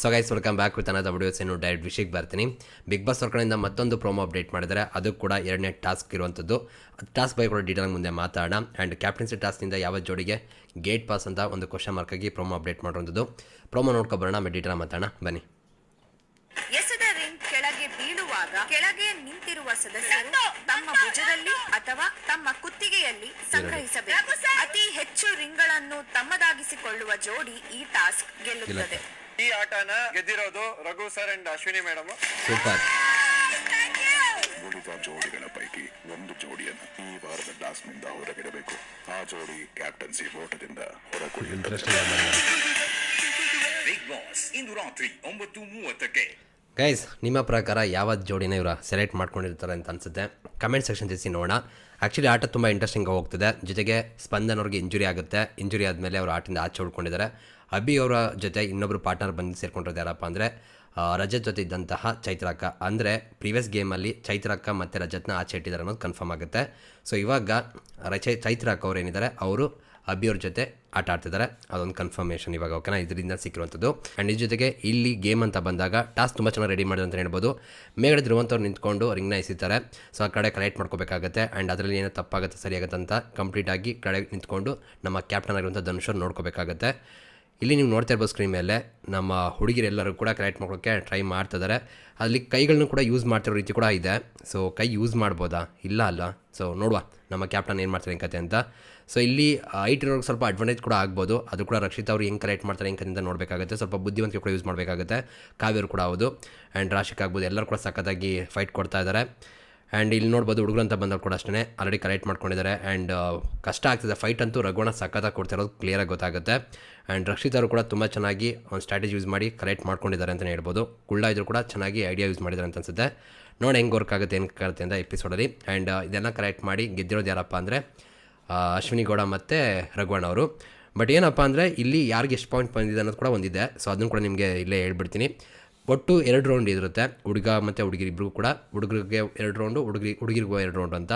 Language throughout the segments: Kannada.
So guys welcome back with another videos ಏನು ಡೈರೆಕ್ಟ್ ವಿಷಯಕ್ಕೆ ಬರ್ತೀನಿ. ಬಿಗ್ ಬಾಸ್ ಕಡೆಯಿಂದ ಮತ್ತೊಂದು ಪ್ರೋಮೋ ಅಪ್ಡೇಟ್ ಮಾಡಿದರೆ ಅದು ಕೂಡ ಎರಡನೇ ಟಾಸ್ಕ್ ಇರುವಂಥದ್ದು. ಟಾಸ್ಕ್ ಬಗ್ಗೆ ಕೂಡ ಡೀಟೇಲ್ ಮುಂದೆ ಮಾತಾಡೋಣ. ಆ್ಯಂಡ್ ಕ್ಯಾಪ್ಟನ್ಸಿ ಟಾಸ್ಕ್ನಿಂದ ಯಾವ ಜೋಡಿಗೆ ಗೇಟ್ ಪಾಸ್ ಅಂತ ಒಂದು ಕ್ವಶನ್ ಮಾರ್ಕಾಗಿ ಆಗಿ ಪ್ರೋಮೋ ಅಪ್ಡೇಟ್ ಮಾಡಿರುವಂಥದ್ದು. ಪ್ರೋಮೋ ನೋಡ್ಕೊಬರೋಣ ಆಮೇಲೆ ಡೀಟೇಲ್ ಮಾತಾಡೋಣ. ಬನ್ನಿ. ಎಸೆದ ರಿಂಗ್ ಕೆಳಗೆ ಬೀಳುವಾಗ ಕೆಳಗೆ ನಿಂತಿರುವ ಸದಸ್ಯರು ತಮ್ಮ ಭುಜದಲ್ಲಿ ಅಥವಾ ತಮ್ಮ ಕುತ್ತಿಗೆಯಲ್ಲಿ ಸಂಗ್ರಹಿಸಬೇಕು. ಅತಿ ಹೆಚ್ಚು ರಿಂಗ್ಗಳನ್ನು ತಮ್ಮದಾಗಿಸಿಕೊಳ್ಳುವ ಜೋಡಿ ಈ ಟಾಸ್ಕ್ ಗೆಲ್ಲುತ್ತದೆ. ಈ ಆಟನ ಗೆದ್ದಿರೋದು Raghu sir and Ashwini madam. Super. ಉಳಿದ ಜೋಡಿಗಳ ಪೈಕಿ ಒಂದು ಜೋಡಿಯನ್ನು ಈ ವಾರದ ಟಾಸ್ಕ್ನಿಂದ ಹೊರಗಿಡಬೇಕು. ಆ ಜೋಡಿ ಕ್ಯಾಪ್ಟನ್ಸಿ ಓಟದಿಂದ ಹೊರಗುಳಿಯುತ್ತದೆ. ಇಂಟ್ರೆಸ್ಟಿಂಗ್ ಬಿಗ್ ಬಾಸ್ ಇಂದು ರಾತ್ರಿ ಒಂಬತ್ತು ಮೂವತ್ತಕ್ಕೆ ಗೈಸ್ ನಿಮ್ಮ ಪ್ರಕಾರ ಯಾವ ಜೋಡಿನ ಇವರು ಸೆಲೆಕ್ಟ್ ಮಾಡ್ಕೊಂಡಿರ್ತಾರೆ ಅಂತ ಅನ್ಸುತ್ತೆ? ಕಮೆಂಟ್ ಸೆಕ್ಷನ್ ತಿಳಿಸಿ ನೋಡೋಣ. ಆ್ಯಕ್ಚುಲಿ ಆಟ ತುಂಬ ಇಂಟ್ರೆಸ್ಟಿಂಗ್ ಹೋಗ್ತಿದೆ. ಜೊತೆಗೆ ಸ್ಪಂದನ್ ಅವ್ರಿಗೆ ಇಂಜುರಿ ಆಗುತ್ತೆ. ಇಂಜುರಿ ಆದಮೇಲೆ ಅವರು ಆಟದಿಂದ ಆಚೆ ಉಳ್ಕೊಂಡಿದ್ದಾರೆ ಅಭಿ ಅವರ ಜೊತೆ ಇನ್ನೊಬ್ಬರು ಪಾರ್ಟ್ನರ್ ಬಂದು ಸೇರ್ಕೊಂಡಿರೋದು ಯಾರಪ್ಪ ಅಂದರೆ ರಜತ್ ಜೊತೆ ಇದ್ದಂತಹ ಚೈತ್ರಕ್ಕ. ಅಂದರೆ ಪ್ರೀವಿಯಸ್ ಗೇಮಲ್ಲಿ ಚೈತ್ರಕ್ಕ ಮತ್ತು ರಜತ್ನ ಆಚೆ ಇಟ್ಟಿದ್ದಾರೆ ಅನ್ನೋದು ಕನ್ಫರ್ಮ್ ಆಗುತ್ತೆ. ಸೊ ಇವಾಗ ರಚೈ, ಚೈತ್ರಕ್ಕ ಅವ್ರು ಏನಿದ್ದಾರೆ, ಅವರು ಅಬ್ಬಿ ಅವ್ರ ಜೊತೆ ಆಟ ಆಡ್ತಿದ್ದಾರೆ ಅದೊಂದು ಕನ್ಫರ್ಮೇಷನ್ ಇವಾಗ ಓಕೆನಾ ಇದರಿಂದ ಸಿಕ್ಕಿರುವಂಥದ್ದು. ಆ್ಯಂಡ್ ಇದ್ರ ಜೊತೆಗೆ ಇಲ್ಲಿ ಗೇಮ್ ಅಂತ ಬಂದಾಗ ಟಾಸ್ಕ್ ತುಂಬ ಚೆನ್ನಾಗಿ ರೆಡಿ ಮಾಡಿದೆ ಅಂತ ಹೇಳ್ಬೋದು. ಮೇಗಡೆ ಇರುವಂಥವ್ರು ನಿಂತ್ಕೊಂಡು ರಿಂಗ್ನ ಎಸಿತಾರೆ. ಸೊ ಆ ಕಡೆ ಕಲೆಕ್ಟ್ ಮಾಡ್ಕೋಬೇಕಾಗುತ್ತೆ. ಆ್ಯಂಡ್ ಅದರಲ್ಲಿ ಏನೋ ತಪ್ಪಾಗುತ್ತೆ, ಸರಿಯಾಗುತ್ತೆ ಅಂತ ಕಂಪ್ಲೀಟಾಗಿ ಕಡೆ ನಿಂತ್ಕೊಂಡು ನಮ್ಮ ಕ್ಯಾಪ್ಟನ್ ಆಗಿರುವಂಥ ಧನುಷ್ ನೋಡ್ಕೋಬೇಕಾಗತ್ತೆ. ಇಲ್ಲಿ ನೀವು ನೋಡ್ತಾ ಇರ್ಬೋದು ಸ್ಕ್ರೀನ್ ಮೇಲೆ ನಮ್ಮ ಹುಡುಗಿರೆಲ್ಲರೂ ಕೂಡ ಕಲೆಕ್ಟ್ ಮಾಡೋಕ್ಕೆ ಟ್ರೈ ಮಾಡ್ತಿದ್ದಾರೆ ಅಲ್ಲಿ ಕೈಗಳನ್ನೂ ಕೂಡ ಯೂಸ್ ಮಾಡ್ತಿರೋ ರೀತಿ ಕೂಡ ಇದೆ. ಸೊ ಕೈ ಯೂಸ್ ಮಾಡ್ಬೋದಾ? ಇಲ್ಲ ಅಲ್ಲ. ಸೊ ನೋಡುವ. ನಮ್ಮ ಕ್ಯಾಪ್ಟನ್ ಏನು ಮಾಡ್ತಾರೆ ಕತೆ ಅಂತ. ಸೊ ಇಲ್ಲಿ ಐಟ್ ಇರೋರಿಗೆ ಸ್ವಲ್ಪ ಅಡ್ವಾಂಟೇಜ್ ಕೂಡ ಆಗ್ಬೋದು. ಅದು ಕೂಡ ರಕ್ಷಿತ್ ಅವರು ಹೆಂಗೆ ಕಲೆಕ್ಟ್ ಮಾಡ್ತಾರೆ ಹೆಂಗೆ ಅಂತ ನೋಡಬೇಕಾಗುತ್ತೆ. ಸ್ವಲ್ಪ ಬುದ್ಧಿವಂತಿಕೆ ಕೂಡ ಯೂಸ್ ಮಾಡಬೇಕಾಗುತ್ತೆ. ಕಾವ್ಯರು ಕೂಡ ಹೌದು. ಆ್ಯಂಡ್ ರಾಶಿಕ್ ಆಗ್ಬೋದು. ಎಲ್ಲರೂ ಕೂಡ ಸಖತ್ತಾಗಿ ಫೈಟ್ ಕೊಡ್ತಾ ಇದ್ದಾರೆ ಆ್ಯಂಡ್ ಇಲ್ಲಿ ನೋಡ್ಬೋದು ಹುಡುಗರು ಅಂತ ಬಂದಾಗ ಕೂಡ ಅಷ್ಟೇ ಆಲ್ರೆಡಿ ಕಲೆಕ್ಟ್ ಮಾಡ್ಕೊಂಡಿದ್ದಾರೆ ಆ್ಯಂಡ್ ಕಷ್ಟ ಆಗ್ತಿದೆ. ಫೈಟ್ ಅಂತೂ ರಘುವಣ ಸಖತ್ತಾಗಿ ಕೊಡ್ತಿರೋದು ಕ್ಲಿಯರಾಗಿ ಗೊತ್ತಾಗುತ್ತೆ. ಆ್ಯಂಡ್ ರಕ್ಷಿತ್ ಅವರು ಕೂಡ ತುಂಬ ಚೆನ್ನಾಗಿ ಒಂದು ಸ್ಟ್ರಾಟಜಿ ಯೂಸ್ ಮಾಡಿ ಕಲೆಕ್ಟ್ ಮಾಡ್ಕೊಂಡಿದ್ದಾರೆ ಅಂತಲೇ ಹೇಳ್ಬೋದು. ಕುಳ್ಳ ಇದ್ರು ಕೂಡ ಚೆನ್ನಾಗಿ ಐಡಿಯಾ ಯೂಸ್ ಮಾಡಿದ್ದಾರೆ ಅಂತ ಅನ್ಸುತ್ತೆ. ನೋಡಿ ಹೆಂಗೆ ವರ್ಕ್ ಆಗುತ್ತೆ, ಏನು ಆಗುತ್ತೆ ಅಂತ ಎಪಿಸೋಡಲ್ಲಿ ಆ್ಯಂಡ್ ಇದೆಲ್ಲ ಕಲೆಕ್ಟ್ ಮಾಡಿ ಗೆದ್ದಿರೋದು ಯಾರಪ್ಪ ಅಂದರೆ ಅಶ್ವಿನಿ ಗೌಡ ಮತ್ತು ರಘುವಣ ಅವರು. ಬಟ್ ಏನಪ್ಪ ಅಂದರೆ, ಇಲ್ಲಿ ಯಾರಿಗೆ ಎಷ್ಟು ಪಾಯಿಂಟ್ ಬಂದಿದೆ ಅನ್ನೋದು ಕೂಡ ಒಂದಿದೆ. ಸೊ ಅದನ್ನು ಕೂಡ ನಿಮಗೆ ಇಲ್ಲೇ ಹೇಳ್ಬಿಡ್ತೀನಿ. ಒಟ್ಟು ಎರಡು ರೌಂಡ್ ಇರುತ್ತೆ ಹುಡುಗ ಮತ್ತು ಹುಡುಗಿರಿಬ್ರಿಗೂ ಕೂಡ. ಹುಡುಗರಿಗೆ ಎರಡು ರೌಂಡು ಹುಡುಗಿ ಹುಡುಗಿರಿಗೂ ಎರಡು ರೌಂಡ್ ಅಂತ.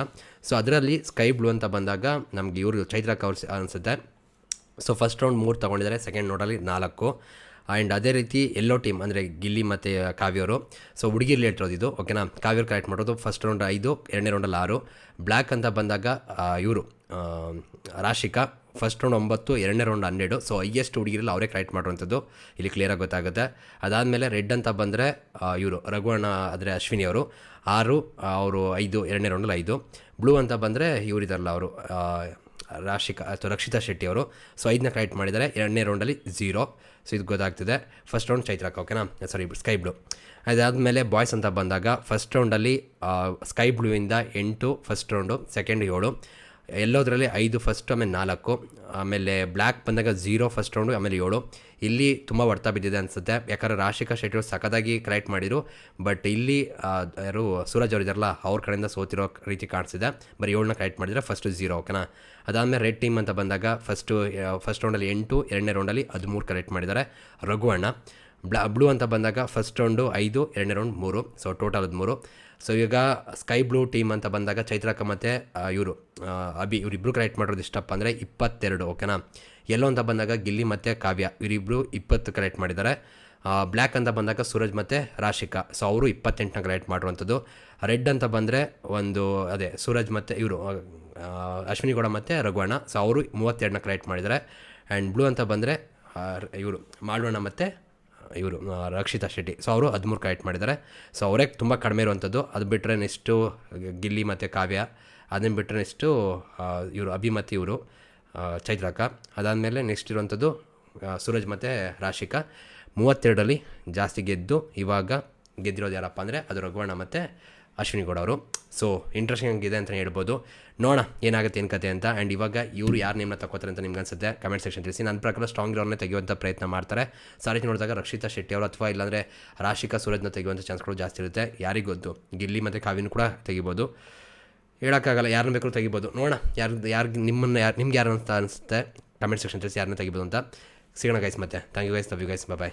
ಸೊ ಅದರಲ್ಲಿ ಸ್ಕೈ ಬ್ಲೂ ಅಂತ ಬಂದಾಗ ನಮಗೆ ಇವರು ಚೈತ್ರ ಕವರ್ ಅನಿಸುತ್ತೆ. ಸೊ ಫಸ್ಟ್ ರೌಂಡ್ ಮೂರು ತೊಗೊಂಡಿದ್ದಾರೆ ಸೆಕೆಂಡ್ ನೋಡಲ್ಲಿ ನಾಲ್ಕು. ಆ್ಯಂಡ್ ಅದೇ ರೀತಿ ಎಲ್ಲೋ ಟೀಮ್ ಅಂದರೆ ಗಿಲ್ಲಿ ಮತ್ತು ಕಾವ್ಯವರು. ಸೊ ಹುಡುಗಿ ರಿಲೇಟೆಡ್ ಇದು ಓಕೆನಾ ಕಾವ್ಯರು ಕರೆಕ್ಟ್ ಮಾಡೋದು. ಫಸ್ಟ್ ರೌಂಡ್ ಐದು, ಎರಡನೇ ರೌಂಡಲ್ಲಿ ಆರು. ಬ್ಲ್ಯಾಕ್ ಅಂತ ಬಂದಾಗ ಇವರು ರಾಶಿಕಾ. ಫಸ್ಟ್ ರೌಂಡ್ ಒಂಬತ್ತು, ಎರಡನೇ ರೌಂಡ್ ಹನ್ನೆರಡು. ಸೊ ಹೈಯೆಸ್ಟ್ ಹುಡುಗಿರಲ್ಲ ಅವರೇ ಕ್ರೈಟ್ ಮಾಡುವಂಥದ್ದು ಇಲ್ಲಿ ಕ್ಲಿಯರಾಗಿ ಗೊತ್ತಾಗುತ್ತೆ. ಅದಾದಮೇಲೆ ರೆಡ್ ಅಂತ ಬಂದರೆ ಇವರು ರಘುವಣ್ಣ ಆದರೆ ಅಶ್ವಿನಿ ಅವರು. ಆರು ಅವರು ಐದು, ಎರಡನೇ ರೌಂಡಲ್ಲಿ ಐದು. ಬ್ಲೂ ಅಂತ ಬಂದರೆ ಇವರಿದಾರಲ್ಲ ಅವರು ರಾಶಿಕಾ, ಅಥವಾ ರಕ್ಷಿತಾ ಶೆಟ್ಟಿ ಅವರು. ಸೊ ಐದನ್ನ ಕ್ರೈಟ್ ಮಾಡಿದ್ದಾರೆ. ಎರಡನೇ ರೌಂಡಲ್ಲಿ ಝೀರೋ ಸೊ ಇದು ಗೊತ್ತಾಗ್ತಿದೆ. ಫಸ್ಟ್ ರೌಂಡ್ ಚೈತ್ರಾಕ್ ಓಕೆನಾ ಸಾರಿ ಸ್ಕೈ ಬ್ಲೂ ಅದಾದಮೇಲೆ ಬಾಯ್ಸ್ ಅಂತ ಬಂದಾಗ ಫಸ್ಟ್ ರೌಂಡಲ್ಲಿ ಸ್ಕೈ ಬ್ಲೂಯಿಂದ ಎಂಟು ಫಸ್ಟ್ ರೌಂಡು ಸೆಕೆಂಡ್ ಏಳು. ಎಲ್ಲೋದ್ರಲ್ಲಿ ಐದು ಫಸ್ಟ್ ಆಮೇಲೆ ನಾಲ್ಕು, ಆಮೇಲೆ ಬ್ಲ್ಯಾಕ್ ಬಂದಾಗ ಝೀರೋ ಫಸ್ಟ್ ರೌಂಡು ಆಮೇಲೆ ಏಳು. ಇಲ್ಲಿ ತುಂಬ ಹೊಡ್ತಾ ಬಿದ್ದಿದೆ ಅನಿಸುತ್ತೆ. ಯಾಕಂದರೆ ರಾಶಿಕಾ ಶೆಟ್ಟಿ ಸಖತ್ತಾಗಿ ಕಲೆಕ್ಟ್ ಮಾಡಿದರು. ಬಟ್ ಇಲ್ಲಿ ಯಾರು, ಸೂರಜ್ ಅವರು ಇದ್ದಾರಲ್ಲ ಅವ್ರ ಕಡೆಯಿಂದ ಸೋತಿರೋ ರೀತಿ ಕಾಣಿಸಿದೆ. ಬರೀ ಏಳನ್ನ ಕಲೆಕ್ಟ್ ಮಾಡಿದರೆ ಫಸ್ಟ್ ಝೀರೋ ಓಕೆನಾ ಅದಾದಮೇಲೆ ರೆಡ್ ಟೀಮ್ ಅಂತ ಬಂದಾಗ ಫಸ್ಟು ಫಸ್ಟ್ ರೌಂಡಲ್ಲಿ ಎಂಟು, ಎರಡನೇ ರೌಂಡಲ್ಲಿ ಹದಿಮೂರು ಕಲೆಕ್ಟ್ ಮಾಡಿದ್ದಾರೆ. ರಘುವಣ್ಣ ಬ್ಲಾ, ಬ್ಲೂ ಅಂತ ಬಂದಾಗ ಫಸ್ಟ್ ರೌಂಡು ಐದು, ಎರಡನೇ ರೌಂಡ್ ಮೂರು. ಸೊ ಟೋಟಲ್ ಹದಿಮೂರು ಸೊ ಈಗ ಸ್ಕೈ ಬ್ಲೂ ಟೀಮ್ ಅಂತ ಬಂದಾಗ ಚೈತ್ರಕ್ಕ ಮತ್ತು ಇವರು ಅಭಿ ಇವರಿಬ್ಬರು ಕರೆಕ್ಟ್ ಮಾಡಿರೋದು ಇಷ್ಟಪ್ಪ ಅಂದರೆ ಇಪ್ಪತ್ತೆರಡು ಓಕೆನಾ ಎಲ್ಲೋ ಅಂತ ಬಂದಾಗ ಗಿಲ್ಲಿ ಮತ್ತು ಕಾವ್ಯ ಇವರಿಬ್ಬರು ಇಪ್ಪತ್ತು ಕರೆಕ್ಟ್ ಮಾಡಿದ್ದಾರೆ ಬ್ಲ್ಯಾಕ್ ಅಂತ ಬಂದಾಗ ಸೂರಜ್ ಮತ್ತು ರಾಶಿಕಾ. ಸೊ ಅವರು ಇಪ್ಪತ್ತೆಂಟನ ಕಲೆಕ್ಟ್ ಮಾಡಿರುವಂಥದ್ದು. ರೆಡ್ ಅಂತ ಬಂದರೆ ಒಂದು, ಅದೇ, ಸೂರಜ್ ಮತ್ತು ಇವರು ಅಶ್ವಿನಿ ಗೌಡ ಮತ್ತು ರಘುವಣ್ಣ ಸೊ ಅವರು ಮೂವತ್ತೆರಡನ್ನ ಕಲೆಕ್ಟ್ ಮಾಡಿದ್ದಾರೆ ಆ್ಯಂಡ್ ಬ್ಲೂ ಅಂತ ಬಂದರೆ ಇವರು ಮಾಡೋಣ ಮತ್ತು ಇವರು ರಕ್ಷಿತಾ ಶೆಟ್ಟಿ. ಸೊ ಅವರು ಹದಿಮೂರು ಕಲೆಕ್ಟ್ ಮಾಡಿದ್ದಾರೆ. ಸೊ ಅವರೇ ತುಂಬ ಕಡಿಮೆ ಇರುವಂಥದ್ದು ಅದು ಬಿಟ್ಟರೆ ನೆಕ್ಸ್ಟು ಗಿಲ್ಲಿ ಮತ್ತು ಕಾವ್ಯ. ಅದನ್ನು ಬಿಟ್ಟರೆ ನೆಕ್ಸ್ಟು ಇವರು ಅಭಿಮತಿ ಇವರು ಚೈತ್ರಕ. ಅದಾದಮೇಲೆ ನೆಕ್ಸ್ಟ್ ಇರುವಂಥದ್ದು ಸೂರಜ್ ಮತ್ತು ರಾಶಿಕಾ. ಮೂವತ್ತೆರಡರಲ್ಲಿ ಜಾಸ್ತಿ ಗೆದ್ದು ಇವಾಗ ಗೆದ್ದಿರೋದು ಯಾರಪ್ಪ ಅಂದರೆ ಅದು ರಘುವಣ್ಣ ಮತ್ತು ಅಶ್ವಿನಿ ಗೌಡ ಅವರು ಸೊ ಇಂಟ್ರೆಸ್ಟಿಂಗ್ ಇದೆ ಅಂತಲೇ ಹೇಳ್ಬೋದು. ನೋಡೋಣ, ಏನಾಗುತ್ತೆ, ಏನು ಕತೆ ಅಂತ. ಆ್ಯಂಡ್ ಇವಾಗ ಇವರು ಯಾರು ನೇಮ್ನ ತಗೋತಾರೆ ಅಂತ ನಿಮ್ಗೆ ಅನ್ಸುತ್ತೆ? ಕಮೆಂಟ್ ಸೆಕ್ಷನ್ ತಿಳಿಸಿ. ನನ್ನ ಪ್ರಕಾರ ಸ್ಟ್ರಾಂಗ್ ಇರೋನೇ ತೆಗೆಯುವಂಥ ಪ್ರಯತ್ನ ಮಾಡ್ತಾರೆ. ಸಾರಿ ನೋಡಿದಾಗ ರಕ್ಷಿತಾ ಶೆಟ್ಟಿ ಅವರು ಅಥವಾ ಇಲ್ಲಾಂದರೆ ರಾಶಿಕಾ ಸೂರಜ್ನ ತೆಗೆಯುವಂಥ ಚಾನ್ಸ್ಗಳು ಜಾಸ್ತಿ ಇರುತ್ತೆ. ಯಾರಿಗೆ ಗೊತ್ತು? ಗಿಲ್ಲಿ ಮತ್ತು ಕಾವಿನ ಕೂಡ ತೆಗಿಬೋದು. ಹೇಳೋಕ್ಕಾಗಲ್ಲ ಯಾರನ್ನ ಬೇಕಾದ್ರೂ ತೆಗಿಬೋದು. ನೋಡೋಣ, ಯಾರು ಯಾರು ನಿಮ್ಮನ್ನು ಯಾರು, ನಿಮ್ಗೆ ಯಾರು ಅಂತ ಅನಿಸುತ್ತೆ? ಕಮೆಂಟ್ ಸೆಕ್ಷನ್ ತಿಳಿಸಿ ಯಾರನ್ನ ತೆಗಿಬೋದು ಅಂತ. ಸಿಗೋಣ ಗೈಸ್ ಮತ್ತೆ. Thank you guys love you guys bye